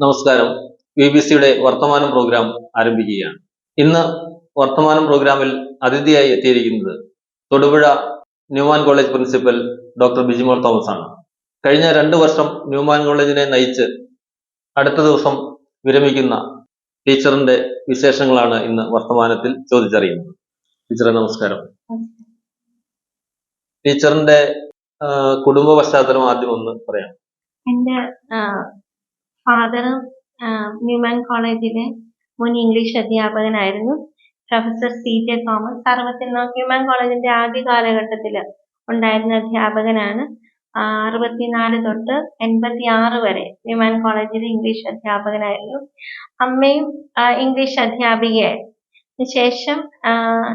നമസ്കാരം. B B സിയുടെ വർത്തമാനം പ്രോഗ്രാം ആരംഭിക്കുകയാണ്. ഇന്ന് വർത്തമാനം പ്രോഗ്രാമിൽ അതിഥിയായി എത്തിയിരിക്കുന്നത് Thodupuzha Newman college principal doctor Bijimol Thomas ആണ് കഴിഞ്ഞ രണ്ട് വർഷം ന്യൂമാൻ കോളേജിനെ നയിച്ച് അടുത്ത ദിവസം വിരമിക്കുന്ന ടീച്ചറിന്റെ വിശേഷങ്ങളാണ് ഇന്ന് വർത്തമാനത്തിൽ ചോദിച്ചറിയുന്നത്. ടീച്ചറെ നമസ്കാരം. ടീച്ചറിന്റെ കുടുംബ പശ്ചാത്തലം ആദ്യം ഒന്ന് പറയാം. എന്റെ ഫാദർ ന്യൂമാൻ കോളേജിലെ മുൻ ഇംഗ്ലീഷ് അധ്യാപകനായിരുന്നു. പ്രൊഫസർ സി ജെ തോമസ് അറുപത്തിനാല് ന്യൂമാൻ കോളേജിന്റെ ആദ്യ കാലഘട്ടത്തിൽ ഉണ്ടായിരുന്ന അധ്യാപകനാണ്. അറുപത്തിനാല് തൊട്ട് എൺപത്തി ആറ് വരെ ന്യൂമാൻ കോളേജിലെ ഇംഗ്ലീഷ് അധ്യാപകനായിരുന്നു. അമ്മയും ഇംഗ്ലീഷ് അധ്യാപികയായിരുന്നു. ശേഷം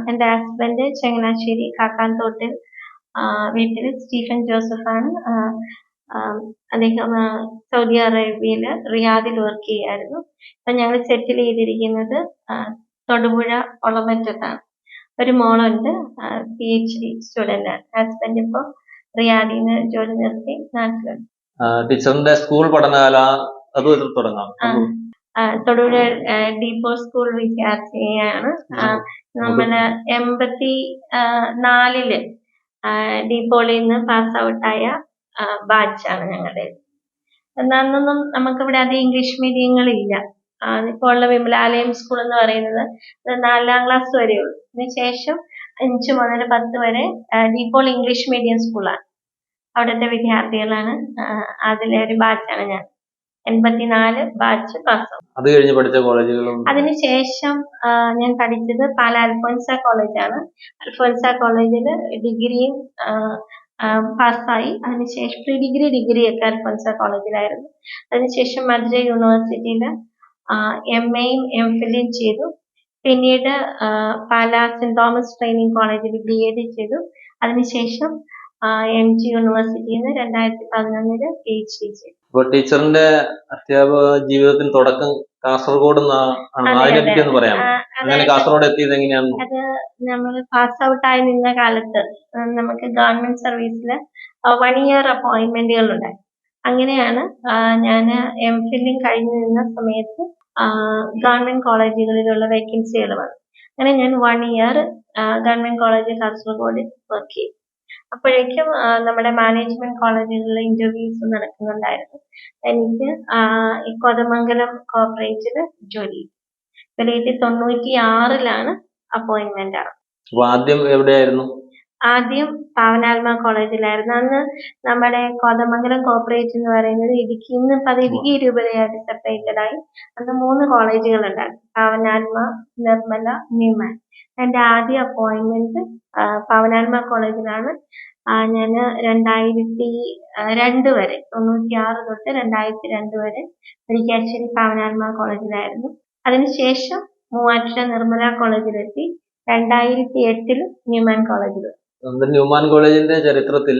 എന്റെ ഹസ്ബൻഡ് ചങ്ങനാശ്ശേരി കാക്കാൻതോട്ടിൽ വീട്ടിൽ സ്റ്റീഫൻ ജോസഫാണ് അദ്ദേഹം സൗദി അറേബ്യയിൽ റിയാദിൽ വർക്ക് ചെയ്യായിരുന്നു അപ്പം ഞങ്ങൾ സെറ്റിൽ ചെയ്തിരിക്കുന്നത് തൊടുപുഴ ഒളമറ്റത്താണ്. ഒരു മോളുണ്ട് പി എച്ച് ഡി സ്റ്റുഡന്റ് ആണ്. ഹസ്ബൻഡ് ഇപ്പോൾ റിയാദിൽ നിന്ന് ജോലി നിർത്തി നാട്ടിലുണ്ട്. ടീച്ചറിന്റെ സ്കൂൾ പഠനകാല അത് തുടങ്ങാം. തൊടുപുഴ ഡീപ്പോ സ്കൂൾ വിദ്യാർത്ഥിയാണ് നമ്മൾ എൺപത്തി നാലിൽ ആ, നിന്ന് പാസ് ഔട്ടായ ബാച്ചാണ് ഞങ്ങളുടെ അന്നൊന്നും നമുക്കിവിടെ അധികം ഇംഗ്ലീഷ് മീഡിയങ്ങളില്ല. ഇല്ല ഇപ്പോൾ ഉള്ള വിമലാലയം സ്കൂൾ എന്ന് പറയുന്നത് നാലാം ക്ലാസ് വരെ ഉള്ളൂ. അതിനുശേഷം അഞ്ച് മുതൽ പത്ത് വരെ ആ, ഇംഗ്ലീഷ് മീഡിയം സ്കൂളാണ് അവിടുത്തെ വിദ്യാർത്ഥികളാണ് അതിലെ ഒരു ബാച്ചാണ് ഞാൻ. എൺപത്തിനാല് ബാച്ച് പാസ് അത് കഴിഞ്ഞ് പഠിച്ച കോളേജുകളും? അതിനുശേഷം ഞാൻ പഠിച്ചത് പാല അൽഫോൻസ കോളേജാണ് അൽഫോൻസ കോളേജിൽ ഡിഗ്രിയും പാസ്സായി. അതിനുശേഷം പ്രീ ഡിഗ്രി ഡിഗ്രി ഒക്കെ അൽഫോൻസ കോളേജിലായിരുന്നു. അതിനുശേഷം മധുര യൂണിവേഴ്സിറ്റിയിൽ എം എയും എം ഫില്ലും ചെയ്തു. പിന്നീട് പാലാ സെന്റ് തോമസ് ട്രെയിനിങ് കോളേജിൽ ബി എഡ് ചെയ്തു. അതിനുശേഷം എം ജി യൂണിവേഴ്സിറ്റിയിൽ നിന്ന് രണ്ടായിരത്തി പതിനൊന്നിൽ പി എച്ച് ഡി ചെയ്തു. അപ്പൊ ടീച്ചറിന്റെ അധ്യാപക ജീവിതത്തിന് തുടക്കം കാസർഗോഡ് അതിനെ അതെ. പറ്റി ഒന്ന് പറയാമോ? ആ, അങ്ങനെ കാസർഗോഡ് എത്തിയത് എങ്ങനെയാണ് അത് നമ്മൾ പാസ് ഔട്ട് ആയി നിന്ന കാലത്ത് നമുക്ക് ഗവൺമെന്റ് സർവീസിൽ വൺ ഇയർ അപ്പോയിന്റ്മെന്റുകൾ ഉണ്ടായി. അങ്ങനെയാണ് ഞാൻ എം ഫില്ലിംഗ് കഴിഞ്ഞു നിന്ന സമയത്ത് ഗവൺമെന്റ് കോളേജുകളിലുള്ള വേക്കൻസികൾ വന്നു. അങ്ങനെ ഞാൻ one year government college Kasaragod work ചെയ്തു. അപ്പോഴേക്കും നമ്മുടെ മാനേജ്മെന്റ് കോളേജുകളിലെ ഇന്റർവ്യൂസ് നടക്കുന്നുണ്ടായിരുന്നു. എനിക്ക് ഈ കോതമംഗലം കോർപ്പറേറ്റിൽ ജോലി ചെയ്തു. തൊള്ളായിരത്തി തൊണ്ണൂറ്റി ആറിലാണ് അപ്പോയിന്റ്മെന്റ് ആണ്. അപ്പൊ ആദ്യം എവിടെയായിരുന്നു? ആദ്യം പാവനാത്മ കോളേജിലായിരുന്നു. അന്ന് നമ്മുടെ കോതമംഗലം കോർപ്പറേറ്റ് എന്ന് പറയുന്നത് ഇടുക്കി ഇന്ന് അത് ഇടുക്കി രൂപതയായിട്ട് സെപ്പറേറ്റഡ് ആയി. അന്ന് മൂന്ന് കോളേജുകൾ ഉണ്ടായിരുന്നു. പാവനാത്മ നിർമ്മല ന്യൂമാൻ എന്റെ ആദ്യ അപ്പോയിന്റ്മെന്റ് പാവനാത്മ കോളേജിലാണ്. ഞാൻ രണ്ടായിരത്തി രണ്ട് വരെ തൊണ്ണൂറ്റി ആറ് തൊട്ട് രണ്ടായിരത്തി രണ്ട് വരെ. മുരിക്കാശ്ശേരി പാവനാത്മ കോളേജിലായിരുന്നു. അതിനുശേഷം മൂവാറ്റുപുഴ നിർമ്മല കോളേജിലെത്തി രണ്ടായിരത്തി എട്ടിൽ ന്യൂമാൻ കോളേജിൽ ന്യൂമാൻ കോളേജിന്റെ ചരിത്രത്തിൽ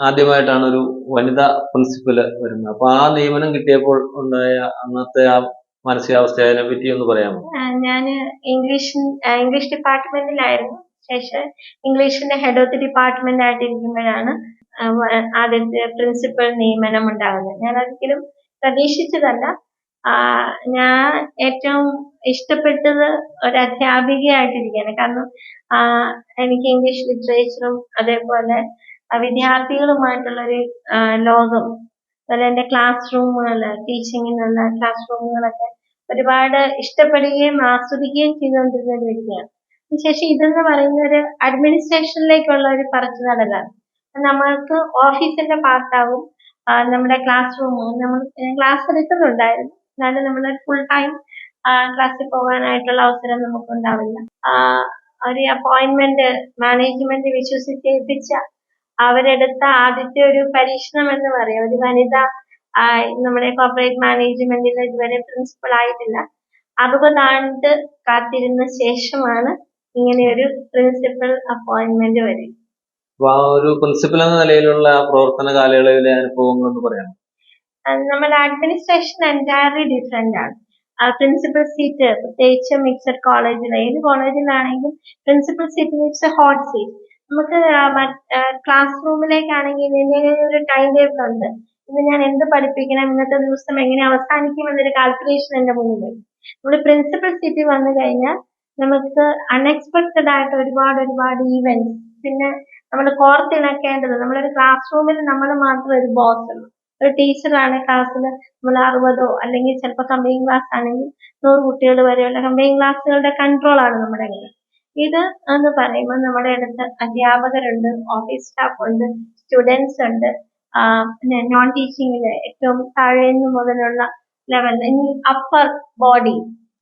ആദ്യമായിട്ടാണ് ഒരു വനിതാ പ്രിൻസിപ്പൽ വരുന്നത്. അപ്പൊ ആ നിയമനം കിട്ടിയപ്പോൾ ഉണ്ടായ അന്നത്തെ ആ മാനസികാവസ്ഥ അതിനെ പറ്റി ഒന്ന് പറയാമോ? ഞാൻ ഇംഗ്ലീഷ് ഇംഗ്ലീഷ് ഡിപ്പാർട്ട്മെന്റിലായിരുന്നു. ശേഷം ഇംഗ്ലീഷിന്റെ ഹെഡ് ഓഫ് ദി ഡിപ്പാർട്ട്മെന്റ് ആയിട്ടിരിക്കുമ്പോഴാണ് ആദ്യത്തെ പ്രിൻസിപ്പൽ നിയമനം ഉണ്ടാകുന്നത്. ഞാൻ ഒരിക്കലും പ്രതീക്ഷിച്ചതല്ല. ഞാൻ ഏറ്റവും ഇഷ്ടപ്പെട്ടത് ഒരു അധ്യാപികയായിട്ടിരിക്കുകയാണ്. കാരണം എനിക്ക് ഇംഗ്ലീഷ് ലിറ്ററേച്ചറും അതേപോലെ വിദ്യാർത്ഥികളുമായിട്ടുള്ള ഒരു ലോകം അതുപോലെ എന്റെ ക്ലാസ് റൂമുകൾ ടീച്ചിങ്ങിനുള്ള ക്ലാസ് റൂമുകളൊക്കെ ഒരുപാട് ഇഷ്ടപ്പെടുകയും ആസ്വദിക്കുകയും ചെയ്തുകൊണ്ടിരുന്ന ഒരു വ്യക്തിയാണ്. ശേഷം ഇതെന്ന് പറയുന്ന ഒരു അഡ്മിനിസ്ട്രേഷനിലേക്കുള്ള ഒരു പറച്ചു നടലാണ്. നമ്മൾക്ക് ഓഫീസിന്റെ പാർട്ടാവും നമ്മുടെ ക്ലാസ് റൂമും. നമ്മൾ ക്ലാസ് എടുക്കുന്നുണ്ടായിരുന്നു. എന്നാലും നമ്മൾ ഫുൾ ടൈം ക്ലാസ്സിൽ പോകാനായിട്ടുള്ള അവസരം നമുക്കുണ്ടാവില്ല. ഒരു അപ്പോയിന്റ്മെന്റ് മാനേജ്മെന്റ് വിശ്വസിച്ചേൽപ്പിച്ച അവരെടുത്ത ആദ്യത്തെ ഒരു പരീക്ഷണം എന്ന് പറയാം. ഒരു വനിത നമ്മുടെ കോർപ്പറേറ്റ് മാനേജ്മെന്റിൽ ഇതുവരെ പ്രിൻസിപ്പൾ ആയിട്ടില്ല. അറുപതാണ്ട് കാത്തിരുന്ന ശേഷമാണ് ഇങ്ങനെ ഒരു പ്രിൻസിപ്പൽ അപ്പോയിന്റ്മെന്റ് വരെ ഒരു പ്രിൻസിപ്പൽ എന്ന നിലയിലുള്ള പ്രവർത്തന കാലയളവിലെ അനുഭവങ്ങൾ എന്ന് പറയാമോ? അത് നമ്മുടെ അഡ്മിനിസ്ട്രേഷൻ എന്റയർലി ഡിഫറെന്റ് ആണ്. പ്രിൻസിപ്പൽ സീറ്റ് പ്രത്യേകിച്ച് മിക്സഡ് കോളേജിൽ ഏത് കോളേജിലാണെങ്കിലും principal seat mix hot seat നമുക്ക് ക്ലാസ് റൂമിലേക്കാണെങ്കിൽ ഇതിന്റെ ഒരു ടൈം ടേബിൾ ഉണ്ട്. ഇന്ന് ഞാൻ എന്ത് പഠിപ്പിക്കണം ഇന്നത്തെ ദിവസം എങ്ങനെ അവസാനിക്കും എന്നൊരു കാൽക്കുലേഷൻ എന്റെ മുന്നിൽ നമ്മുടെ പ്രിൻസിപ്പൽ സീറ്റ് വന്നു കഴിഞ്ഞാൽ നമുക്ക് അൺഎക്സ്പെക്ടഡ് ആയിട്ട് ഒരുപാട് ഒരുപാട് ഈവെന്റ്സ് പിന്നെ നമ്മൾ കോർത്തിണക്കേണ്ടത് നമ്മളൊരു ക്ലാസ് റൂമിൽ നമ്മൾ മാത്രം ഒരു ബോസ് ഉള്ളൂ ഒരു ടീച്ചറാണ് ക്ലാസ്സിൽ നമ്മൾ അറുപതോ അല്ലെങ്കിൽ ചിലപ്പോൾ കമ്പയിങ് ക്ലാസ് ആണെങ്കിൽ നൂറ് കുട്ടികൾ വരെയുള്ള കമ്പയിങ് ക്ലാസ്സുകളുടെ കൺട്രോൾ ആണ് നമ്മുടെ കയ്യിൽ ഇത് എന്ന് പറയുമ്പോൾ നമ്മുടെ അടുത്ത് അധ്യാപകരുണ്ട് ഓഫീസ് സ്റ്റാഫ് ഉണ്ട് സ്റ്റുഡൻസ് ഉണ്ട് പിന്നെ നോൺ ടീച്ചിങ്ങിൽ ഏറ്റവും താഴേന്ന് മുതലുള്ള ലെവൽ ഇനി അപ്പർ ബോഡി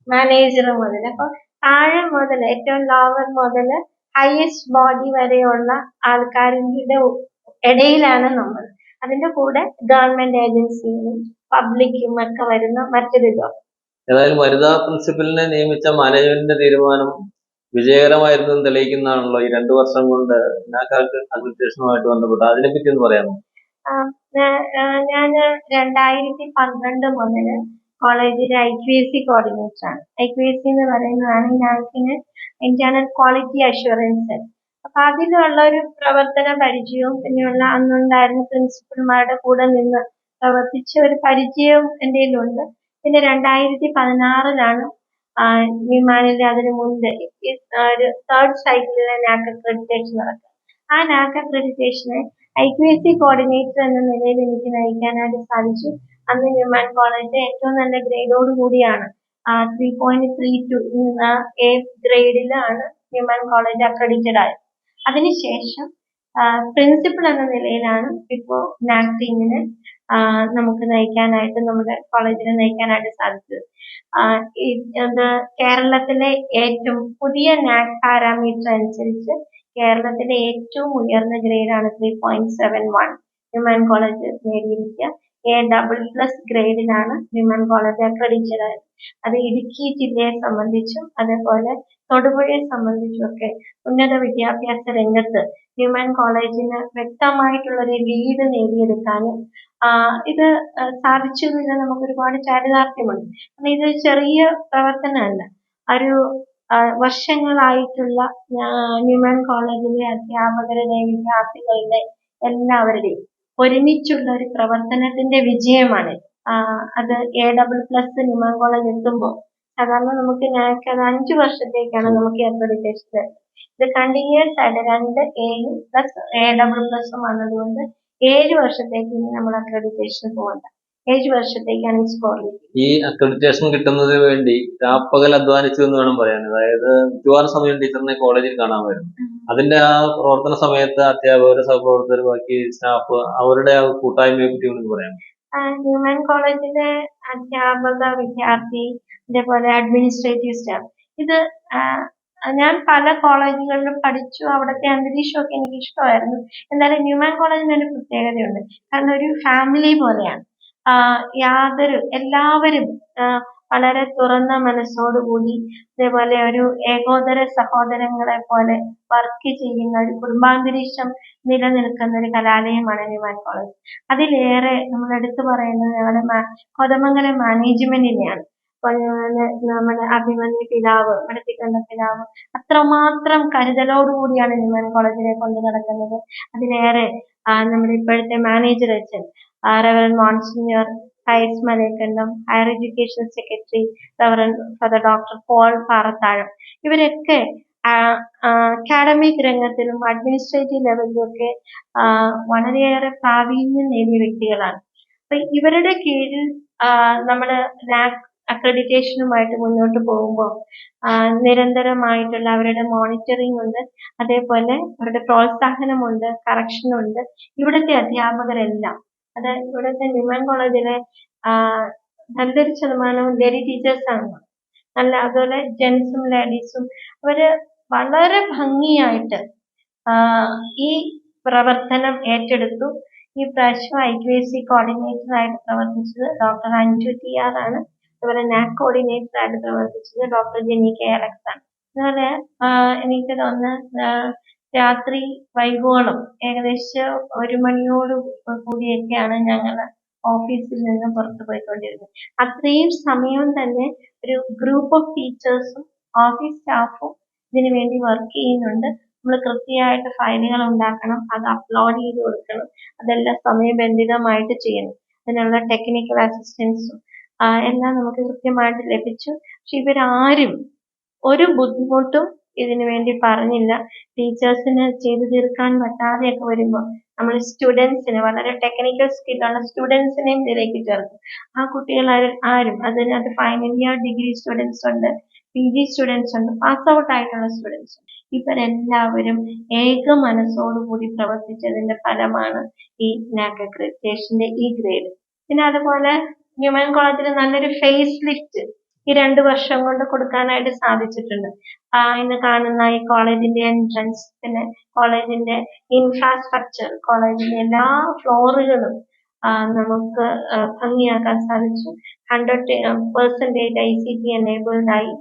മാനേജർ മുതൽ. അപ്പൊ താഴെ മുതൽ ഏറ്റവും ലോവർ മുതൽ ഹയസ്റ്റ് ബോഡി വരെയുള്ള ആൾക്കാരുടെ ഇടയിലാണ് നമ്മൾ. അതിന്റെ കൂടെ ഗവൺമെന്റ് ഏജൻസിയും പബ്ലിക്കും ഒക്കെ വരുന്ന മറ്റൊരു ജോബ് ഏതായാലും വനിതാ പ്രിൻസിപ്പലിനെ നിയമിച്ച മാനേജ്മെന്റിന്റെ തീരുമാനം വിജയകരമായിരുന്നു തെളിയിക്കുന്നതാണല്ലോ ഈ രണ്ടു വർഷം കൊണ്ട് അസോസിയേഷനുമായിട്ട് അക്രിഡിറ്റേഷനുമായിട്ട് ബന്ധപ്പെട്ട്. അതിനെപ്പറ്റി ഒന്ന് പറയാമോ? ഞാൻ രണ്ടായിരത്തി പന്ത്രണ്ട് മുതൽ കോളേജിലെ I Q S C coordinator ആണ്. ഐ ക്യു എസ് സി എന്ന് പറയുന്നതാണ് ഞങ്ങൾക്ക് ഇന്റേണൽ ക്വാളിറ്റി അഷുറൻസ് അപ്പൊ അതിലുള്ള ഒരു പ്രവർത്തന പരിചയവും പിന്നെയുള്ള അന്നുണ്ടായിരുന്ന പ്രിൻസിപ്പൽമാരുടെ കൂടെ നിന്ന് പ്രവർത്തിച്ച ഒരു പരിചയവും എന്റെ ഉണ്ട് പിന്നെ രണ്ടായിരത്തി പതിനാറിലാണ് വിമാനിലെ അതിനു മുൻപ് ഒരു തേർഡ് സൈക്കിളിലെ നാക് അക്രഡിറ്റേഷൻ നടക്കുക. ആ NAAC അക്രഡിറ്റേഷനെ I Q S C coordinator എന്ന നിലയിൽ എനിക്ക് നയിക്കാനായിട്ട് സാധിച്ചു. അന്ന് വിമാൻ കോളേജിന്റെ ഏറ്റവും നല്ല ഗ്രേഡോട് കൂടിയാണ്. Three point three two A ഗ്രേഡിലാണ് women college accredited ആയത്. അതിനുശേഷം പ്രിൻസിപ്പൾ എന്ന നിലയിലാണ് ഇപ്പോൾ നാക് ടീമിനെ നമുക്ക് നയിക്കാനായിട്ട് നമ്മുടെ കോളേജിനെ നയിക്കാനായിട്ട് സാധിച്ചത്. കേരളത്തിലെ ഏറ്റവും പുതിയ നാക് പാരാമീറ്റർ അനുസരിച്ച് കേരളത്തിലെ ഏറ്റവും ഉയർന്ന ഗ്രേഡാണ് three point seven one women college നേടിയിരിക്കുക. A double plus ഗ്രേഡിലാണ് വിമൻ കോളേജ് അക്രഡിറ്റഡ് ആയത്. അത് ഇടുക്കി ജില്ലയെ സംബന്ധിച്ചും അതേപോലെ തൊടുപുഴയെ സംബന്ധിച്ചൊക്കെ ഉന്നത വിദ്യാഭ്യാസ രംഗത്ത് ഹ്യൂമൻ കോളേജിന് വ്യക്തമായിട്ടുള്ളൊരു ലീഡ് നേടിയെടുക്കാനും ഇത് സാധിച്ചു എന്ന് നമുക്ക് ഒരുപാട് ചാരിതാർത്ഥ്യമുണ്ട്. കാരണം ഇത് ചെറിയ പ്രവർത്തനമല്ല. ഒരു വർഷങ്ങളായിട്ടുള്ള ന്യൂമാൻ കോളേജിലെ അധ്യാപകരുടെ വിദ്യാർത്ഥികളുടെ എല്ലാവരുടെയും ഒരുമിച്ചുള്ള ഒരു പ്രവർത്തനത്തിന്റെ വിജയമാണ്. അത് A double plus Newman college എത്തുമ്പോൾ സാധാരണ നമുക്ക് നാക്ക് അത് അഞ്ചു വർഷത്തേക്കാണ് നമുക്ക് അക്രഡിറ്റേഷൻ ഇത് കണ്ടിന്യൂസ് ആയിട്ട് രണ്ട് എയും പ്ലസ് എ ഡബിൾ പ്ലസും വന്നതുകൊണ്ട് ഏഴ് വർഷത്തേക്ക് ഇനി നമ്മൾ അക്രഡിറ്റേഷൻ പോകണ്ട. ഏഴ് വർഷത്തേക്കാണ് ഈ സ്കോർ ഈ അക്രഡിറ്റേഷൻ കിട്ടുന്നതിന് വേണ്ടി രാപ്പകൽ അധ്വാനിച്ചു എന്ന് വേണം പറയാൻ. അതായത് മിക്കവാറും സമയം ടീച്ചറിനെ കോളേജിൽ കാണാമായിരുന്നു അതിന്റെ ആ പ്രവർത്തന സമയത്ത് അധ്യാപകർ സഹപ്രവർത്തകർ ബാക്കി സ്റ്റാഫ് അവരുടെ ആ കൂട്ടായ്മയെ പറ്റി ഒന്ന് പറയാം ഹ്യൂമൻ കോളേജിലെ അധ്യാപക വിദ്യാർത്ഥി അതേപോലെ അഡ്മിനിസ്ട്രേറ്റീവ് സ്റ്റാഫ് ഇത് ഞാൻ പല കോളേജുകളിലും പഠിച്ചു. അവിടുത്തെ അന്തരീക്ഷമൊക്കെ എനിക്ക് ഇഷ്ടമായിരുന്നു എന്നാലും ഹ്യൂമൻ കോളേജിന് ഒരു പ്രത്യേകതയുണ്ട്. കാരണം ഒരു ഫാമിലി പോലെയാണ്. യാതൊരു എല്ലാവരും വളരെ തുറന്ന മനസ്സോടുകൂടി അതേപോലെ ഒരു ഏകോദര സഹോദരങ്ങളെ പോലെ വർക്ക് ചെയ്യുന്ന ഒരു കുടുംബാന്തരീക്ഷം നിലനിൽക്കുന്ന ഒരു കലാലയമാണ് ന്യൂമാൻ കോളേജ് അതിലേറെ നമ്മൾ എടുത്തു പറയുന്നത് ഞങ്ങളുടെ കൊതമംഗലം മാനേജ്മെന്റിനെയാണ്. നമ്മുടെ അഭിമന്യു പിതാവ് മടത്തിക്കണ്ട പിതാവ് അത്രമാത്രം കരുതലോടുകൂടിയാണ് ന്യൂമാൻ കോളേജിനെ കൊണ്ടു നടക്കുന്നത്. അതിലേറെ നമ്മുടെ ഇപ്പോഴത്തെ മാനേജർ അച്ഛൻ റവറൻ മോൺസിനിയർ ഹൈസ് Malayakkandam higher education secretary reverend father doctor Paul Parathazham. ഇവരൊക്കെ അക്കാഡമിക് രംഗത്തിലും അഡ്മിനിസ്ട്രേറ്റീവ് ലെവലിലും ഒക്കെ വളരെയേറെ പ്രാവീണ്യം നേടിയ വ്യക്തികളാണ്. അപ്പൊ ഇവരുടെ കീഴിൽ നമ്മൾ റാക് അക്രഡിറ്റേഷനുമായിട്ട് മുന്നോട്ട് പോകുമ്പോൾ നിരന്തരമായിട്ടുള്ള അവരുടെ മോണിറ്ററിംഗ് ഉണ്ട്. അതേപോലെ അവരുടെ പ്രോത്സാഹനമുണ്ട് കറക്ഷനുണ്ട് ഇവിടുത്തെ അധ്യാപകരെല്ലാം അത് ഇവിടുത്തെ ന്യൂമാൻ കോളേജിലെ നല്ലൊരു ശതമാനവും ലേഡി ടീച്ചേഴ്സ് ആണ്. നല്ല അതുപോലെ ജെൻസും ലേഡീസും അവർ വളരെ ഭംഗിയായിട്ട് ഈ പ്രവർത്തനം ഏറ്റെടുത്തു. ഈ പ്രാവശ്യം I Q S C coordinator ആയിട്ട് പ്രവർത്തിച്ചത് ഡോക്ടർ അഞ്ജു ടി ആർ ആണ്. അതുപോലെ നാക് കോർഡിനേറ്റർ ആയിട്ട് പ്രവർത്തിച്ചത് ഡോക്ടർ ജെന്നി കെ അലക്സ് ആണ്. അതുപോലെ എനിക്ക് തോന്നുന്നു രാത്രി വൈകോളം ഏകദേശം ഒരു മണിയോട് കൂടിയൊക്കെയാണ് ഞങ്ങൾ ഓഫീസിൽ നിന്ന് പുറത്തു പോയിക്കൊണ്ടിരുന്നത്. അത്രയും സമയം തന്നെ ഒരു ഗ്രൂപ്പ് ഓഫ് ടീച്ചേഴ്സും ഓഫീസ് സ്റ്റാഫും ഇതിനു വേണ്ടി വർക്ക് ചെയ്യുന്നുണ്ട്. നമ്മൾ കൃത്യമായിട്ട് ഫയലുകൾ ഉണ്ടാക്കണം അത് അപ്ലോഡ് ചെയ്ത് കൊടുക്കണം അതെല്ലാം സമയബന്ധിതമായിട്ട് ചെയ്യണം. അതിനുള്ള ടെക്നിക്കൽ അസിസ്റ്റൻസും എല്ലാം നമുക്ക് കൃത്യമായിട്ട് ലഭിച്ചു. പക്ഷെ ഇവരാരും ഒരു ബുദ്ധിമുട്ടും ഇതിനു വേണ്ടി പറഞ്ഞില്ല. ടീച്ചേഴ്സിന് ചെയ്തു തീർക്കാൻ പറ്റാതെയൊക്കെ വരുമ്പോൾ നമ്മൾ സ്റ്റുഡൻസിന് വളരെ ടെക്നിക്കൽ സ്കില്ലുള്ള സ്റ്റുഡൻസിനെയും ഇതിലേക്ക് ചേർക്കും. ആ കുട്ടികൾ ആരും അതിനകത്ത് ഫൈനൽ ഇയർ ഡിഗ്രി സ്റ്റുഡൻസ് ഉണ്ട് പി ജി സ്റ്റുഡൻസ് ഉണ്ട് പാസ് ഔട്ട് ആയിട്ടുള്ള സ്റ്റുഡൻസ് ഉണ്ട്. ഇവരെല്ലാവരും ഏക മനസ്സോടുകൂടി പ്രവർത്തിച്ചതിന്റെ ഫലമാണ് ഈ നാക് അക്രഡിറ്റേഷന്റെ ഈ ഗ്രേഡ് പിന്നെ അതുപോലെ ന്യൂമാൻ കോളേജിൽ നല്ലൊരു ഫേസ് ലിഫ്റ്റ് ഈ രണ്ട് വർഷം കൊണ്ട് കൊടുക്കാനായിട്ട് സാധിച്ചിട്ടുണ്ട്. ഇന്ന് കാണുന്ന ഈ കോളേജിന്റെ എൻട്രൻസ് പിന്നെ കോളേജിന്റെ ഇൻഫ്രാസ്ട്രക്ചർ കോളേജിന്റെ എല്ലാ ഫ്ലോറുകളും നമുക്ക് ഭംഗിയാക്കാൻ സാധിച്ചു. Hundred percentage I C T enabled ആയി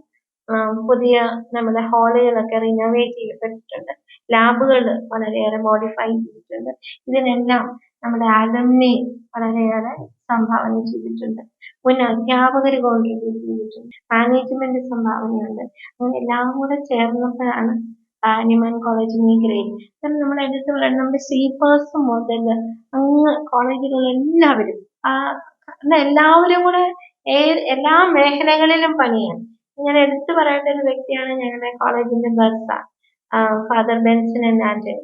പുതിയ നമ്മുടെ ഹാളുകളൊക്കെ റിനോവേറ്റ് ചെയ്യപ്പെട്ടിട്ടുണ്ട്. ലാബുകൾ വളരെയേറെ മോഡിഫൈ ചെയ്തിട്ടുണ്ട്. ഇതിനെല്ലാം നമ്മുടെ അലംനി വളരെയേറെ സംഭാവന ചെയ്തിട്ടുണ്ട്. മുൻ അധ്യാപകർ കോൺട്രിബ്യൂട്ട് ചെയ്തിട്ടുണ്ട്. മാനേജ്മെന്റ് സംഭാവനയുണ്ട്. അങ്ങനെ എല്ലാം കൂടെ ചേർന്നപ്പോഴാണ് ന്യൂമൻ കോളേജിന് ഈ ഗ്രേഡ് കാരണം നമ്മൾ എടുത്ത് പറയുന്നത് നമ്മുടെ സ്ലീപ്പേഴ്സ് മുതൽ അങ്ങ് കോളേജിലുള്ള എല്ലാവരും എല്ലാവരും കൂടെ എല്ലാ മേഖലകളിലും പണിയാണ്. ഞാൻ എടുത്തു പറയേണ്ട ഒരു വ്യക്തിയാണ് ഞങ്ങളുടെ കോളേജിന്റെ bus father Benson and Antony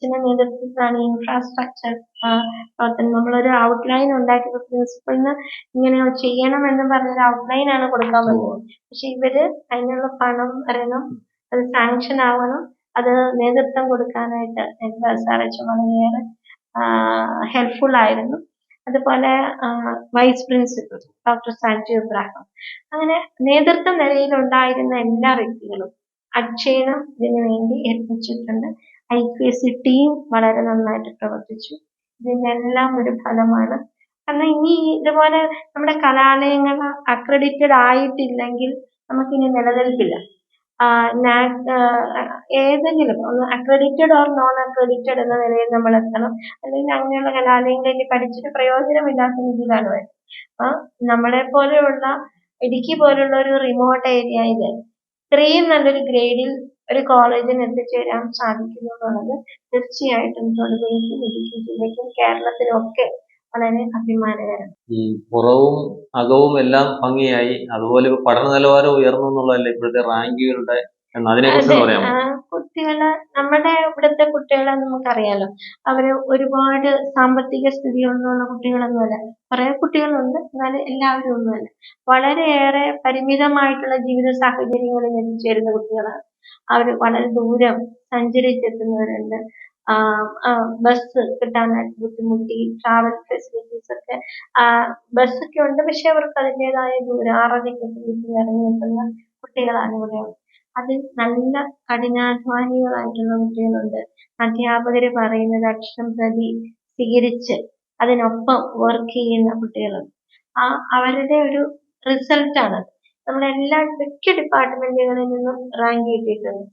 അച്ഛന്റെ നേതൃത്വത്തിലാണ് ഈ ഇൻഫ്രാസ്ട്രക്ചർ പ്രവർത്തനം നമ്മളൊരു ഔട്ട്ലൈൻ ഉണ്ടാക്കി പ്രിൻസിപ്പളിന് ഇങ്ങനെ ചെയ്യണം എന്ന് പറഞ്ഞൊരു ഔട്ട്ലൈൻ ആണ് കൊടുക്കാൻ പറ്റുന്നത്. പക്ഷെ ഇവർ അതിനുള്ള പണം വരണം അത് സാങ്ഷൻ ആവണം അത് നേതൃത്വം കൊടുക്കാനായിട്ട് എന്താ സാർ അച്ഛൻ വളരെയേറെ ഹെൽപ്ഫുൾ ആയിരുന്നു. അതുപോലെ vice principal doctor Sanju Ibrahim. അങ്ങനെ നേതൃത്വ നിലയിൽ ഉണ്ടായിരുന്ന എല്ലാ വ്യക്തികളും അക്ഷയണം ഇതിനു വേണ്ടി ഏൽപ്പിച്ചിട്ടുണ്ട്. I P S C team വളരെ നന്നായിട്ട് പ്രവർത്തിച്ചു. ഇതിനെല്ലാം ഒരു ഫലമാണ്. കാരണം ഇനി ഇതുപോലെ നമ്മുടെ കലാലയങ്ങൾ അക്രഡിറ്റഡ് ആയിട്ടില്ലെങ്കിൽ നമുക്കിനി നിലനിൽപ്പില്ല ആഹ് ഏതെങ്കിലും ഒന്ന് അക്രഡിറ്റഡ് ഓർ നോൺ അക്രഡിറ്റഡ് എന്ന നിലയിൽ നമ്മൾ എത്തണം. അല്ലെങ്കിൽ അങ്ങനെയുള്ള കലാലയങ്ങൾ ഇനി പഠിച്ചിട്ട് പ്രയോജനമില്ലാത്ത രീതിയിലാണ് വരുന്നത്. അപ്പൊ നമ്മളെ പോലെയുള്ള ഇടുക്കി പോലുള്ള ഒരു റിമോട്ട് ഏരിയയിൽ ഇത്രയും നല്ലൊരു ഗ്രേഡിൽ ഒരു കോളേജിന് എത്തിച്ചേരാൻ സാധിക്കുന്നു എന്നുള്ളത് തീർച്ചയായിട്ടും തൊടുപുഴയ്ക്കും ഇടുക്കി ജില്ലയ്ക്കും കേരളത്തിനും ഒക്കെ വളരെ അഭിമാനകരം. ഈ പുറവും അകവും എല്ലാം ഭംഗിയായി അതുപോലെ പഠന നിലവാരം ഉയർന്നു എന്നുള്ളതല്ലേ ഇപ്പോഴത്തെ റാങ്കുകളുടെ എണ്ണം അതിനെ കുറിച്ച് അതെ പറയാമോ? ആ, കുട്ടികൾ നമ്മുടെ ഇവിടുത്തെ കുട്ടികളെ നമുക്കറിയാലോ. അവർ ഒരുപാട് സാമ്പത്തിക സ്ഥിതി ഒന്നുമുള്ള കുട്ടികളൊന്നുമല്ല. കുറെ കുട്ടികളുണ്ട് എന്നാലും എല്ലാവരും ഒന്നുമല്ല. വളരെയേറെ പരിമിതമായിട്ടുള്ള ജീവിത സാഹചര്യങ്ങളിൽ എത്തിച്ചേരുന്ന കുട്ടികളാണ്. അവർ വളരെ ദൂരം സഞ്ചരിച്ചെത്തുന്നവരുണ്ട്. ബസ് കിട്ടാനായിട്ട് ബുദ്ധിമുട്ടി ട്രാവൽ ഫെസിലിറ്റീസ് ഒക്കെ ബസ് ഒക്കെ ഉണ്ട് പക്ഷെ അവർക്ക് അതിന്റെതായ ദൂരം ആറരയ്ക്ക് വീട്ടിൽ ഇറങ്ങി എത്തുന്ന കുട്ടികളാണ് ഇവിടെ അതിൽ നല്ല കഠിനാധ്വാനികളായിട്ടുള്ള കുട്ടികളുണ്ട്. അധ്യാപകര് പറയുന്നത് അക്ഷരം പ്രതി സ്വീകരിച്ച് അതിനൊപ്പം വർക്ക് ചെയ്യുന്ന കുട്ടികളുണ്ട്. ആ അവരുടെ ഒരു റിസൾട്ടാണ് ആണ്. നമ്മളെല്ലാ മിക്ക ഡിപ്പാർട്ട്മെന്റുകളിൽ നിന്നും റാങ്ക് കിട്ടിയിട്ടുണ്ട്.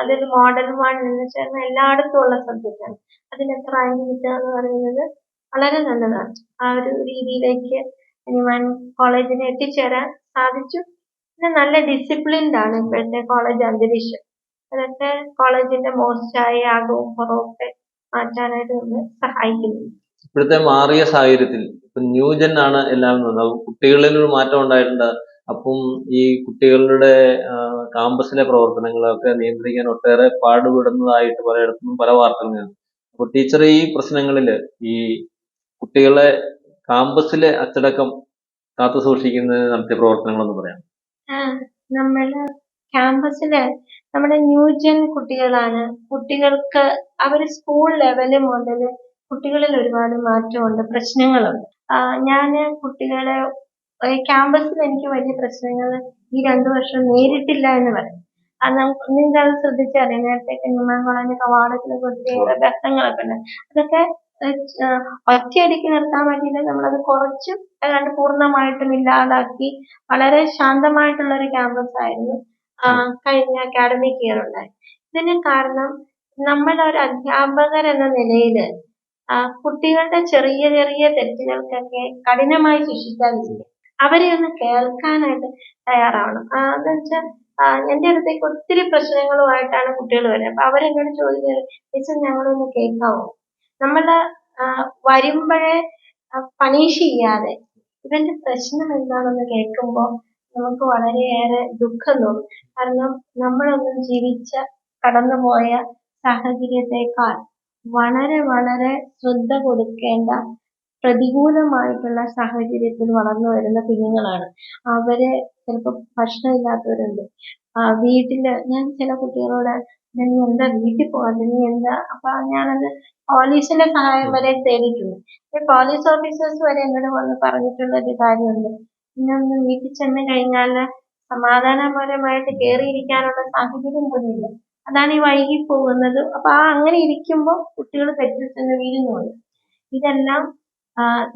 അതൊരു മോഡൽ വൺ എന്ന് വെച്ചാൽ എല്ലായിടത്തും ഉള്ള സബ്ജക്റ്റാണ് അതിനൊക്കെ റാങ്ക് കിട്ടുക എന്ന് പറയുന്നത് വളരെ നല്ലതാണ്. ആ ഒരു രീതിയിലേക്ക് ഇനി വൺ കോളേജിന് എത്തിച്ചേരാൻ സാധിച്ചു. പിന്നെ നല്ല ഡിസിപ്ലിൻഡ് ആണ് ഇപ്പോഴത്തെ കോളേജ് അന്തരീക്ഷം. അതൊക്കെ കോളേജിന്റെ മോശമായ ആകവും കുറവൊക്കെ മാറ്റാനായിട്ട് നമ്മൾ സഹായിക്കുന്നു ഇപ്പോഴത്തെ മാറിയ സാഹചര്യത്തിൽ ഇപ്പൊ ന്യൂജൻ ആണ് എല്ലാം പറഞ്ഞത്. കുട്ടികളിൽ ഒരു മാറ്റം ഉണ്ടായിട്ടുണ്ട്. അപ്പം ഈ കുട്ടികളുടെ കാമ്പസിലെ പ്രവർത്തനങ്ങളൊക്കെ നിയന്ത്രിക്കാൻ ഒട്ടേറെ പാടുപെടുന്നതായിട്ട് പലയിടത്തും പല വാർത്തകളും അപ്പൊ ടീച്ചർ ഈ പ്രശ്നങ്ങളിൽ ഈ കുട്ടികളെ കാമ്പസിലെ അച്ചടക്കം കാത്തു സൂക്ഷിക്കുന്നതിന് നടത്തിയ പ്രവർത്തനങ്ങളെന്ന് പറയാം ആ, നമ്മൾ ക്യാമ്പസിൽ നമ്മുടെ ന്യൂജൻ കുട്ടികളാണ്. കുട്ടികൾക്ക് അവർ സ്കൂൾ ലെവൽ മുതൽ കുട്ടികളിൽ ഒരുപാട് മാറ്റമുണ്ട് പ്രശ്നങ്ങളുണ്ട്. ആ, ഞാൻ കുട്ടികളെ ക്യാമ്പസിൽ എനിക്ക് വലിയ പ്രശ്നങ്ങൾ ഈ രണ്ടു വർഷം നേരിട്ടില്ല എന്ന് പറയും. അത് നമുക്ക് നിങ്ങൾ അത് ശ്രദ്ധിച്ചറിയാം നേരത്തെ കുഞ്ഞുമാൻ കോളേജ് കവാടത്തിലൊക്കെ ഒത്തിരിയേറെ ബഹളങ്ങളൊക്കെ ഉണ്ട്. അതൊക്കെ ഏഹ്, ഒറ്റയടിക്ക് നിർത്താൻ പറ്റിയില്ല നമ്മളത് കുറച്ചും അല്ലാണ്ട് പൂർണമായിട്ടും ഇല്ലാതാക്കി വളരെ ശാന്തമായിട്ടുള്ള ഒരു ക്യാമ്പസ് ആയിരുന്നു കഴിഞ്ഞ അക്കാഡമിക് ഇയർ ഉണ്ടായി ഇതിന് കാരണം നമ്മൾ ഒരു അധ്യാപകർ എന്ന നിലയിൽ കുട്ടികളുടെ ചെറിയ ചെറിയ തെറ്റുകൾക്കൊക്കെ കഠിനമായി ശിക്ഷിക്കാതിരിക്കുക. അവരെ ഒന്ന് കേൾക്കാനായിട്ട് തയ്യാറാവണം. എന്ന് വെച്ചാൽ എന്റെ അടുത്തേക്ക് ഒത്തിരി പ്രശ്നങ്ങളുമായിട്ടാണ് കുട്ടികൾ വരുന്നത്. അപ്പൊ അവരെന്നോട് ചോദിക്കുന്നത് ടീച്ചർ ഞങ്ങളൊന്ന് കേൾക്കാവോ? നമ്മൾ ആ, വരുമ്പോഴേ പണീഷ് ചെയ്യാതെ ഇവന്റെ പ്രശ്നം എന്താണെന്ന് കേൾക്കുമ്പോൾ നമുക്ക് വളരെയേറെ ദുഃഖം തോന്നും കാരണം നമ്മളൊന്നും ജീവിച്ച കടന്നുപോയ സാഹചര്യത്തെക്കാൾ വളരെ വളരെ ശ്രദ്ധ കൊടുക്കേണ്ട പ്രതികൂലമായിട്ടുള്ള സാഹചര്യത്തിൽ വളർന്നു വരുന്ന കുഞ്ഞുങ്ങളാണ്. അവരെ ചിലപ്പോൾ ആ വീട്ടിൽ ഞാൻ ചില കുട്ടികളോട് "ഞാൻ നീ എന്താ വീട്ടിൽ പോകാതെ നീ എന്താ? അപ്പൊ ഞാനത് പോലീസിന്റെ സഹായം വരെ തേടിയിട്ടുണ്ട്. പോലീസ് ഓഫീസേഴ്സ് വരെ എന്നോട് വന്ന് പറഞ്ഞിട്ടുള്ള ഒരു കാര്യമുണ്ട്. ഇന്നൊന്ന് വീട്ടിൽ ചെന്ന് കഴിഞ്ഞാൽ സമാധാനപരമായിട്ട് കയറിയിരിക്കാനുള്ള സാഹചര്യം പോലും ഇല്ല. അതാണ് ഈ വൈകി പോകുന്നത്. അപ്പൊ ആ അങ്ങനെ ഇരിക്കുമ്പോൾ കുട്ടികൾ തെറ്റിൽ ചെന്ന് വീഴുന്നുണ്ട്. ഇതെല്ലാം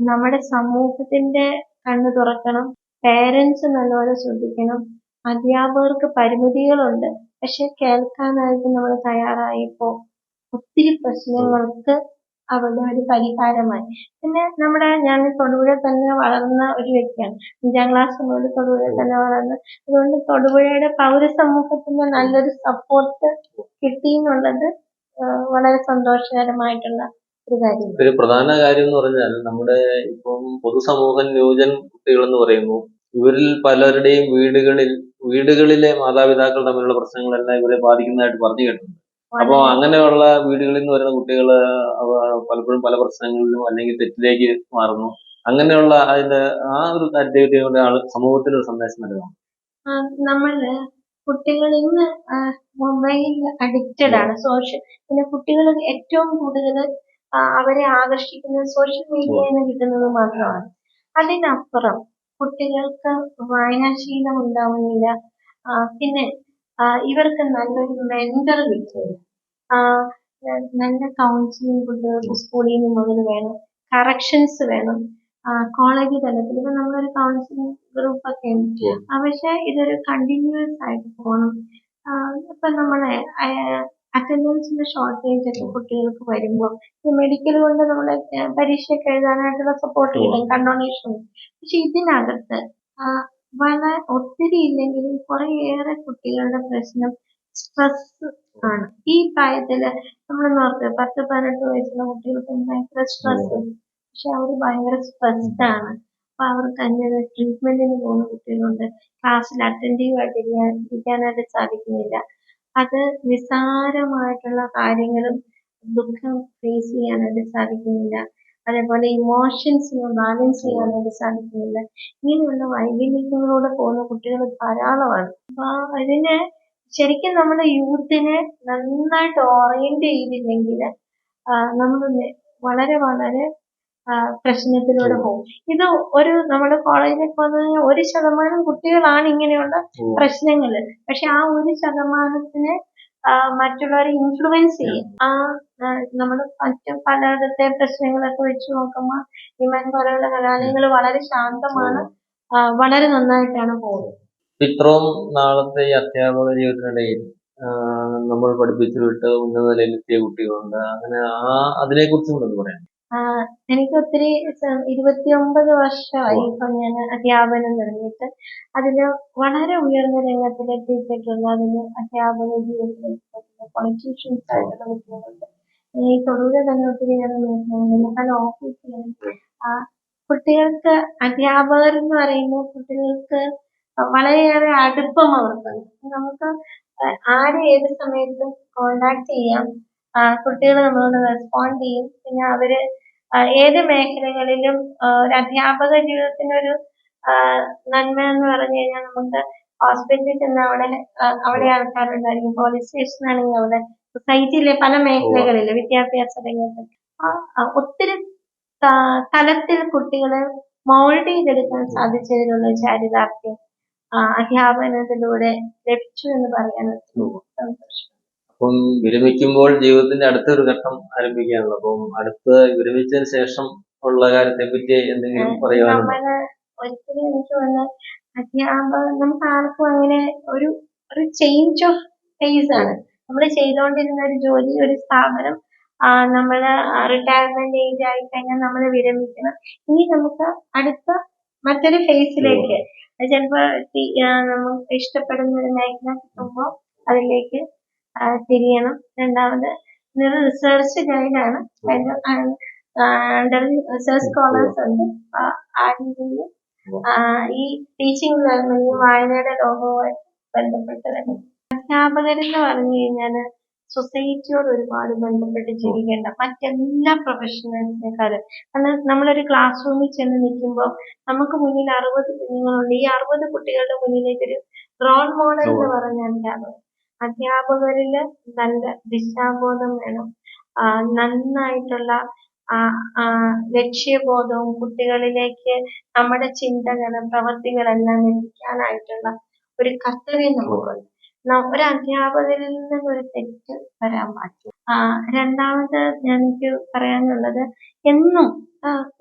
നമ്മുടെ സമൂഹത്തിന്റെ കണ്ണു തുറക്കണം. പേരൻസ് നല്ലപോലെ ശ്രദ്ധിക്കണം. അധ്യാപകർക്ക് പരിമിതികളുണ്ട്. പക്ഷെ കേൾക്കാനായിട്ട് നമ്മൾ തയ്യാറായപ്പോ ഒത്തിരി പ്രശ്നങ്ങൾക്ക് അവിടെ ഒരു പരിഹാരമായി. പിന്നെ നമ്മുടെ ഞാൻ തൊടുപുഴ തന്നെ വളർന്ന ഒരു വ്യക്തിയാണ്. അഞ്ചാം ക്ലാസ് മുതൽ തൊടുപുഴ തന്നെ വളർന്ന്. അതുകൊണ്ട് തൊടുപുഴയുടെ പൗരസമൂഹത്തിന് നല്ലൊരു സപ്പോർട്ട് കിട്ടി എന്നുള്ളത് വളരെ സന്തോഷകരമായിട്ടുള്ള ഒരു പ്രധാന കാര്യം എന്ന് പറഞ്ഞാൽ നമ്മുടെ ഇപ്പം പൊതുസമൂഹം ന്യൂജൻ കുട്ടികൾ എന്ന് പറയുന്നു. ഇവരിൽ പലരുടെയും വീടുകളിൽ വീടുകളിലെ മാതാപിതാക്കൾ തമ്മിലുള്ള പ്രശ്നങ്ങളെല്ലാം ഇവരെ ബാധിക്കുന്നതായിട്ട് പറഞ്ഞു കേട്ടിട്ടുണ്ട്. അപ്പൊ അങ്ങനെയുള്ള വീടുകളിൽ നിന്ന് വരുന്ന കുട്ടികൾ പലപ്പോഴും പല പ്രശ്നങ്ങളിലും അല്ലെങ്കിൽ തെറ്റിലേക്ക് മാറുന്നു. അങ്ങനെയുള്ള അതിന്റെ ആ ഒരു ആക്ടിവിറ്റിയുടെ ആൾ സമൂഹത്തിന് ഒരു സന്ദേശം നൽകണം നമ്മൾ കുട്ടികൾ ഇന്ന് മൊബൈൽ അഡിക്റ്റഡ് ആണ്. സോഷ്യൽ പിന്നെ കുട്ടികൾ ഏറ്റവും കൂടുതൽ അവരെ ആകർഷിക്കുന്നത് സോഷ്യൽ മീഡിയയിൽ നിന്ന് കിട്ടുന്നത് മാത്രമാണ്. അതിനപ്പുറം കുട്ടികൾക്ക് വായനാശീലം ഉണ്ടാവുന്നില്ല. പിന്നെ ഇവർക്ക് നല്ലൊരു മെന്റർ കിട്ടില്ല. നല്ല കൗൺസിലിംഗ് കുട്ടികൾക്ക് സ്കൂളിൽ നിന്ന് മുതൽ വേണം. കറക്ഷൻസ് വേണം. കോളേജ് തലത്തിൽ. ഇപ്പൊ നമ്മളൊരു കൗൺസിലിംഗ് ഗ്രൂപ്പ് ഒക്കെ ഉണ്ട്. പക്ഷെ ഇതൊരു കണ്ടിന്യൂസ് ആയിട്ട് പോകണം ഇപ്പൊ നമ്മളെ അറ്റൻഡൻസിന്റെ ഷോർട്ടേജ് ഒക്കെ കുട്ടികൾക്ക് വരുമ്പോൾ മെഡിക്കൽ കൊണ്ട് നമ്മളെ ഏഹ്, പരീക്ഷയൊക്കെ എഴുതാനായിട്ടുള്ള സപ്പോർട്ട് കിട്ടും കണ്ടോണേഷൻ പക്ഷെ ഇതിനകത്ത് വളരെ ഒത്തിരി ഇല്ലെങ്കിലും കുറേയേറെ കുട്ടികളുടെ പ്രശ്നം സ്ട്രെസ് ആണ്. ഈ പ്രായത്തിൽ നമ്മൾ നോർത്ത് പത്ത് പതിനെട്ട് വയസ്സുള്ള കുട്ടികൾക്ക് ഭയങ്കര സ്ട്രെസ് പക്ഷെ അവർ ഭയങ്കര സ്ട്രെസ്ഡ് ആണ്. അപ്പൊ അവർക്ക് അതിന്റെ ട്രീറ്റ്മെന്റിന് പോകുന്ന കുട്ടികളുണ്ട്. ക്ലാസ്സിൽ അറ്റൻഡീവ് ആയിട്ട് ഇരിക്കാൻ ഇരിക്കാനായിട്ട് സാധിക്കുന്നില്ല. അത് നിസ്സാരമായിട്ടുള്ള കാര്യങ്ങളും ദുഃഖം ഫേസ് ചെയ്യാനായിട്ട് സാധിക്കുന്നില്ല. അതേപോലെ ഇമോഷൻസിനെ ബാലൻസ് ചെയ്യാനായിട്ട് സാധിക്കുന്നില്ല. ഇങ്ങനെയുള്ള വൈകല്യങ്ങളിലൂടെ പോകുന്ന കുട്ടികൾ ധാരാളമാണ്. അപ്പൊ അതിന് ശരിക്കും നമ്മുടെ യൂത്തിനെ നന്നായിട്ട് ഓറിയന്റ് ചെയ്തില്ലെങ്കിൽ നമ്മൾ വളരെ വളരെ പ്രശ്നത്തിലൂടെ പോകും. ഇത് ഒരു നമ്മുടെ കോളേജിൽ പോകുന്ന ഒരു ശതമാനം കുട്ടികളാണ് ഇങ്ങനെയുള്ള പ്രശ്നങ്ങൾ പ്രശ്നങ്ങൾ. പക്ഷെ ആ ഒരു ശതമാനത്തിന് മറ്റുള്ളവരെ ഇൻഫ്ലുവൻസ് ചെയ്യും. ആ നമ്മൾ മറ്റു പലയിടത്തെ പ്രശ്നങ്ങളൊക്കെ വെച്ച് നോക്കുമ്പോൾ വിമൻ പോലെയുള്ള കലാലയങ്ങൾ വളരെ ശാന്തമാണ്. വളരെ നന്നായിട്ടാണ് പോകുന്നത്. ഇത്രയും നാളത്തെ ഈ അധ്യാപക ജീവിതത്തിനിടയിൽ നമ്മൾ പഠിപ്പിച്ചു വിട്ട് ഉന്നത നിലയിലെത്തിയ കുട്ടികളുണ്ട്. അങ്ങനെ ആ അതിനെ കുറിച്ചും കൂടെ ഒന്ന് പറയാം എനിക്ക് ഒത്തിരി ഇരുപത്തിയൊമ്പത് വർഷമായി ഇപ്പം ഞാൻ അധ്യാപനം തുടങ്ങിയിട്ട്. അതിൽ വളരെ ഉയർന്ന രംഗത്തിലെത്തിയിട്ടുള്ള അതിന് അധ്യാപന ജീവിതത്തിലേക്ക് പൊളിറ്റീഷ്യൻസ് ആയിട്ടുള്ള കുട്ടികളുണ്ട്. ഈ തൊഴിൽ തന്നെ ഒത്തിരി ഏറെ നോക്കുന്നുണ്ട്. പല ഓഫീസുകളിൽ കുട്ടികൾക്ക് അധ്യാപകർ എന്ന് പറയുമ്പോൾ കുട്ടികൾക്ക് വളരെയേറെ അടുപ്പം അവർക്ക്. നമുക്ക് ആരെ ഏത് സമയത്തും കോണ്ടാക്ട് ചെയ്യാം. കുട്ടികൾ നമ്മളോട് റെസ്പോണ്ട് ചെയ്യും. പിന്നെ അവർ ഏത് മേഖലകളിലും ഒരു അധ്യാപക ജീവിതത്തിനൊരു നന്മ എന്ന് പറഞ്ഞു കഴിഞ്ഞാൽ നമുക്ക് ഹോസ്പിറ്റലിൽ ചെന്ന് അവിടെ അവിടെ ആൾക്കാരുണ്ടായിരിക്കും. പോലീസ് സ്റ്റേഷനാണെങ്കിൽ അവിടെ സൊസൈറ്റിയിലെ പല മേഖലകളിൽ വിദ്യാഭ്യാസ രംഗത്ത്. ഒത്തിരി തലത്തിൽ കുട്ടികളെ മോൾഡ് ചെയ്തെടുക്കാൻ സാധിച്ചതിനുള്ള ചാരിതാർത്ഥ്യം അധ്യാപനത്തിലൂടെ ലഭിച്ചു എന്ന് പറയാൻ സന്തോഷം. അപ്പം വിരമിക്കുമ്പോൾ ജീവിതത്തിന്റെ അടുത്തൊരു ഘട്ടം ആരംഭിക്കുകയാണല്ലോ അപ്പം അടുത്ത് വിരമിച്ചതിന് ശേഷം ഉള്ള കാര്യത്തെ പറ്റി എന്തെങ്കിലും പറയാനുണ്ടോ? ഒരിക്കലും എനിക്ക് നമുക്ക് ആർക്കും അങ്ങനെ ഒരു ഒരു ചേഞ്ച് ഓഫ് ഫേസ് ആണ്. നമ്മൾ ചെയ്തുകൊണ്ടിരുന്ന ഒരു ജോലി ഒരു സ്ഥാപനം നമ്മൾ നമ്മൾ റിട്ടയർമെന്റ് ഏജ് ആയി കഴിഞ്ഞാൽ നമ്മൾ വിരമിക്കണം. ഇനി നമുക്ക് അടുത്ത മറ്റൊരു ഫേസിലേക്ക് ചിലപ്പോ നമുക്ക് ഇഷ്ടപ്പെടുന്ന ഒരു മേഖല കിട്ടുമ്പോൾ അതിലേക്ക് തിരിയണം. രണ്ടാമത് ഇതൊരു റിസർച്ച് ഗൈഡാണ് അണ്ടർ റിസർച്ച് സ്കോളേഴ്സ് ഉണ്ട്. ആ രീതിയിൽ ഈ ടീച്ചിങ് ലേണിംഗ് വായനയുടെ ലോകവുമായിട്ട് ബന്ധപ്പെട്ട് തന്നെ അധ്യാപകരെന്ന് പറഞ്ഞു കഴിഞ്ഞാൽ സൊസൈറ്റിയോട് ഒരുപാട് ബന്ധപ്പെട്ട് ജീവിക്കേണ്ട മറ്റെല്ലാ പ്രൊഫഷണൽസിനെക്കാളും കാരണം നമ്മളൊരു ക്ലാസ് റൂമിൽ ചെന്ന് നിൽക്കുമ്പോൾ നമുക്ക് മുന്നിൽ അറുപത് കുഞ്ഞുങ്ങളുണ്ട്. ഈ അറുപത് കുട്ടികളുടെ മുന്നിലേക്ക് ഒരു റോൾ മോഡൽ എന്ന് പറഞ്ഞ അധ്യാപകർ അധ്യാപകരിൽ നല്ല ദിശാബോധം വേണം. നന്നായിട്ടുള്ള ലക്ഷ്യബോധവും കുട്ടികളിലേക്ക് നമ്മുടെ ചിന്തകളും പ്രവർത്തികളെല്ലാം എത്തിക്കാനായിട്ടുള്ള ഒരു കർത്തവ്യം നമുക്കുണ്ട് ഒരു അധ്യാപകരിൽ നിന്നൊരു തെറ്റ് വരാൻ പാടില്ല. രണ്ടാമത് എനിക്ക് പറയാനുള്ളത് എന്നും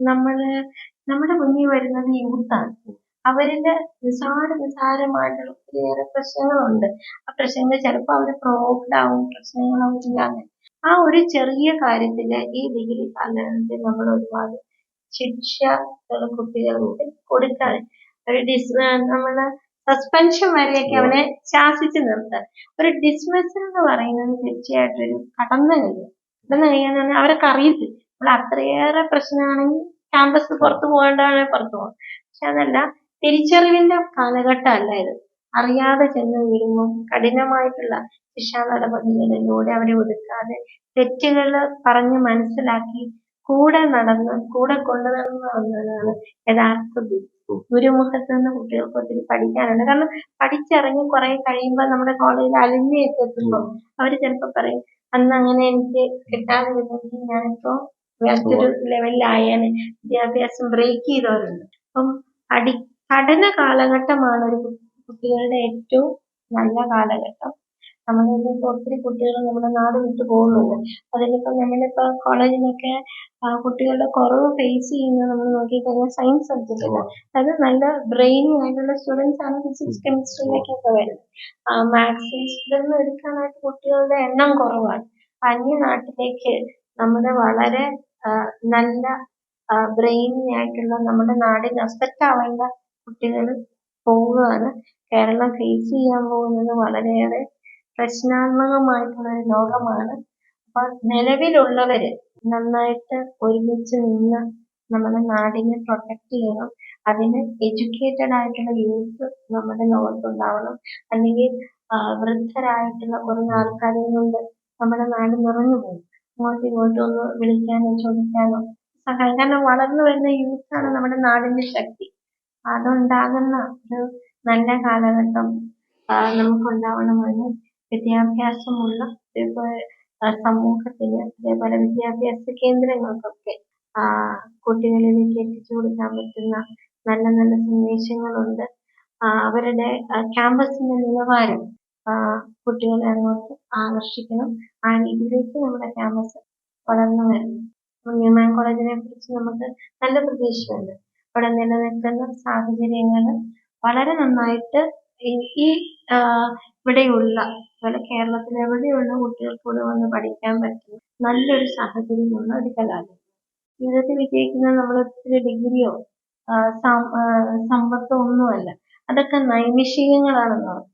നമ്മൾ നമ്മുടെ മുന്നിൽ വരുന്നത് യൂത്താണ്. അവരിൽ നിസാര നിസാരമായിട്ടുള്ള ഒത്തിരിയേറെ പ്രശ്നങ്ങളുണ്ട്. ആ പ്രശ്നങ്ങൾ ചിലപ്പോൾ അവർ പ്രോഗ്ഡ് ആവും പ്രശ്നങ്ങളാവില്ല അങ്ങനെ. ആ ഒരു ചെറിയ കാര്യത്തിൽ ഈ ഡിഗ്രി കാലഘട്ടത്തിൽ നമ്മൾ ഒരുപാട് ശിക്ഷകൾ കുട്ടികൾക്ക് കൊടുക്കാൻ ഒരു ഡിസ് നമ്മൾ സസ്പെൻഷൻ വരെയൊക്കെ അവനെ ശാസിച്ചു നിർത്താൻ ഒരു ഡിസ്മിസ് എന്ന് പറയുന്നത് തീർച്ചയായിട്ടും ഒരു കടന്നു കഴിയും കടന്നു കഴിയാന്ന് അവരൊക്കെ അറിയത്തില്ല. നമ്മൾ അത്രയേറെ പ്രശ്നമാണെങ്കിൽ ക്യാമ്പസ് പുറത്തു പോകേണ്ടതാണ് പുറത്തു പോകണം. പക്ഷെ അതല്ല തിരിച്ചറിവിന്റെ കാലഘട്ടം അല്ല ഇത് അറിയാതെ ചെന്ന് വീഴുമ്പോൾ കഠിനമായിട്ടുള്ള ശിക്ഷാ നടപടികളിലൂടെ അവരെ ഒതുക്കാതെ തെറ്റുകൾ പറഞ്ഞ് മനസ്സിലാക്കി കൂടെ നടന്ന് കൂടെ കൊണ്ടു നടന്നു യഥാർത്ഥ ഗുരു ഗുരുമുഖത്ത് നിന്ന് കുട്ടികൾക്ക് ഒത്തിരി പഠിക്കാനുണ്ട്. കാരണം പഠിച്ചിറങ്ങി കുറെ കഴിയുമ്പോൾ നമ്മുടെ കോളേജിൽ അലുമിനിയൊക്കെ എത്തുമ്പോൾ അവർ ചിലപ്പോൾ പറയും അന്ന് അങ്ങനെ എനിക്ക് കിട്ടാതിരുന്നെങ്കിൽ ഞാനിപ്പോ വേറൊരു ലെവലിലായേനെ വിദ്യാഭ്യാസം ബ്രേക്ക് ചെയ്തവരുണ്ട്. അപ്പം അടി പഠന കാലഘട്ടമാണ് ഒരു കുട്ടികളുടെ ഏറ്റവും നല്ല കാലഘട്ടം. നമ്മളിന്ന് ഇന്നിപ്പോ ഒത്തിരി കുട്ടികൾ നമ്മുടെ നാട് വിട്ടു പോകുന്നുണ്ട്. അതിനിപ്പോ നമ്മളിപ്പോ കോളേജിലൊക്കെ കുട്ടികളുടെ കുറവ് ഫേസ് ചെയ്യുന്നത് നമ്മൾ നോക്കിക്കഴിഞ്ഞാൽ സയൻസ് സബ്ജക്റ്റിൽ അതായത് നല്ല ബ്രെയിനി ആയിട്ടുള്ള സ്റ്റുഡൻസ് ആണ് ഫിസിക്സ് കെമിസ്ട്രിയിലേക്ക് കെമിസ്ട്രിയിലേക്കൊക്കെ വരുന്നത്. മാത്സ് ഇതൊന്നും എടുക്കാനായിട്ട് കുട്ടികളുടെ എണ്ണം കുറവാണ്. അന്യ നാട്ടിലേക്ക് നമ്മുടെ വളരെ നല്ല ബ്രെയിനി ആയിട്ടുള്ള നമ്മുടെ നാടിന് അഫക്റ്റ് ആവേണ്ട കുട്ടികൾ പോവുകയാണ്. കേരളം ഫേസ് ചെയ്യാൻ പോകുന്നത് വളരെയേറെ പ്രശ്നാത്മകമായിട്ടുള്ള ഒരു ലോകമാണ്. അപ്പൊ നിലവിലുള്ളവര് നന്നായിട്ട് ഒരുമിച്ച് നിന്ന് നമ്മുടെ നാടിനെ പ്രൊട്ടക്ട് ചെയ്യണം. അതിന് എഡ്യൂക്കേറ്റഡ് ആയിട്ടുള്ള യൂത്ത് നമ്മുടെ ലോകത്തുണ്ടാവണം. അല്ലെങ്കിൽ വൃദ്ധരായിട്ടുള്ള കുറെ ആൾക്കാരെ കൊണ്ട് നമ്മുടെ നാട് നിറഞ്ഞു പോകും. അങ്ങോട്ടും ഇങ്ങോട്ടും ഒന്ന് വിളിക്കാനോ ചോദിക്കാനോ സഹായം കാരണം വളർന്നു വരുന്ന യൂത്താണ് നമ്മുടെ നാടിന്റെ ശക്തി. അതുണ്ടാകുന്ന ഒരു നല്ല കാലഘട്ടം നമുക്കുണ്ടാവണമെന്ന് വിദ്യാഭ്യാസമുള്ള അതേപോലെ സമൂഹത്തിന് അതേപോലെ വിദ്യാഭ്യാസ കേന്ദ്രങ്ങൾക്കൊക്കെ കുട്ടികളിലേക്ക് എത്തിച്ചു കൊടുക്കാൻ പറ്റുന്ന നല്ല നല്ല സന്ദേശങ്ങളുണ്ട്. അവരുടെ ക്യാമ്പസിന്റെ നിലവാരം കുട്ടികളെ അങ്ങോട്ട് ആകർഷിക്കണം. ആ രീതിയിലേക്ക് നമ്മുടെ ക്യാമ്പസ് വളർന്നു വരണം. ന്യൂമാൻ കോളേജിനെ കുറിച്ച് നമുക്ക് നല്ല പ്രതീക്ഷയുണ്ട്. അവിടെ നിലനിൽക്കുന്ന സാഹചര്യങ്ങൾ വളരെ നന്നായിട്ട് ഈ ഇവിടെയുള്ള അതുപോലെ കേരളത്തിൽ എവിടെയുള്ള കുട്ടികൾക്ക് ഇവിടെ വന്ന് പഠിക്കാൻ പറ്റും നല്ലൊരു സാഹചര്യമുള്ള ഒരു കലാലയം. ജീവിതത്തിൽ വിജയിക്കുന്നത് നമ്മൾ ഒത്തിരി ഡിഗ്രിയോ സമ്പത്തോ ഒന്നുമല്ല. അതൊക്കെ നൈമിഷികങ്ങളാണെന്ന് പറഞ്ഞു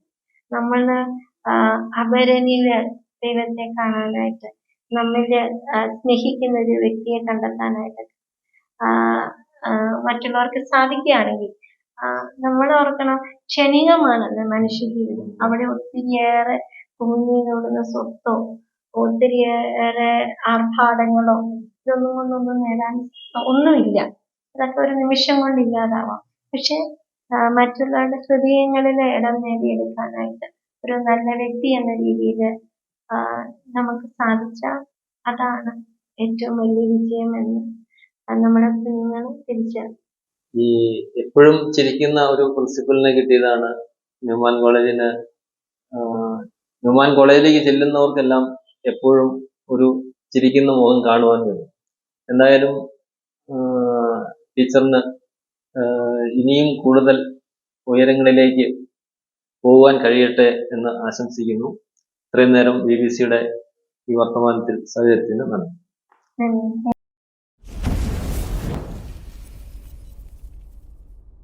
നമ്മൾ അപരനിൽ ദൈവത്തെ കാണാനായിട്ട് നമ്മളെ സ്നേഹിക്കുന്ന ഒരു വ്യക്തിയെ കണ്ടെത്താനായിട്ട് ആ, ആ, മറ്റുള്ളവർക്ക് സാധിക്കുകയാണെങ്കിൽ നമ്മൾ ഓർക്കണം ക്ഷണികമാണല്ലോ മനുഷ്യ ജീവിതം അവിടെ ഒത്തിരിയേറെ കുഞ്ഞിനോടുന്ന സ്വത്തോ ഒത്തിരിയേറെ ആർഭാടങ്ങളോ ഇതൊന്നും കൊണ്ടൊന്നും നേടാൻ ഒന്നുമില്ല. അതൊക്കെ ഒരു നിമിഷം കൊണ്ട് ഇല്ലാതാവാം. പക്ഷെ മറ്റുള്ളവരുടെ ഹൃദയങ്ങളിൽ ഇടം നേടിയെടുക്കാനായിട്ട് ഒരു നല്ല വ്യക്തി എന്ന രീതിയിൽ നമുക്ക് സാധിച്ചാൽ അതാണ് ഏറ്റവും വലിയ വിജയം എന്ന് നമ്മുടെ കുഞ്ഞുങ്ങൾ തിരിച്ചറിയും ഈ എപ്പോഴും ചിരിക്കുന്ന ഒരു പ്രിൻസിപ്പലിനെ കിട്ടിയതാണ് ന്യൂമാൻ കോളേജിന് ന്യൂമാൻ കോളേജിലേക്ക് ചെല്ലുന്നവർക്കെല്ലാം എപ്പോഴും ഒരു ചിരിക്കുന്ന മുഖം കാണുവാൻ കഴിയും. എന്തായാലും ടീച്ചറിന് ഇനിയും കൂടുതൽ ഉയരങ്ങളിലേക്ക് പോകാൻ കഴിയട്ടെ എന്ന് ആശംസിക്കുന്നു. ഇത്രയും നേരം ബി ബി സിയുടെ ഈ വർത്തമാനത്തിൽ സഹകരിച്ചതിന് നന്ദി.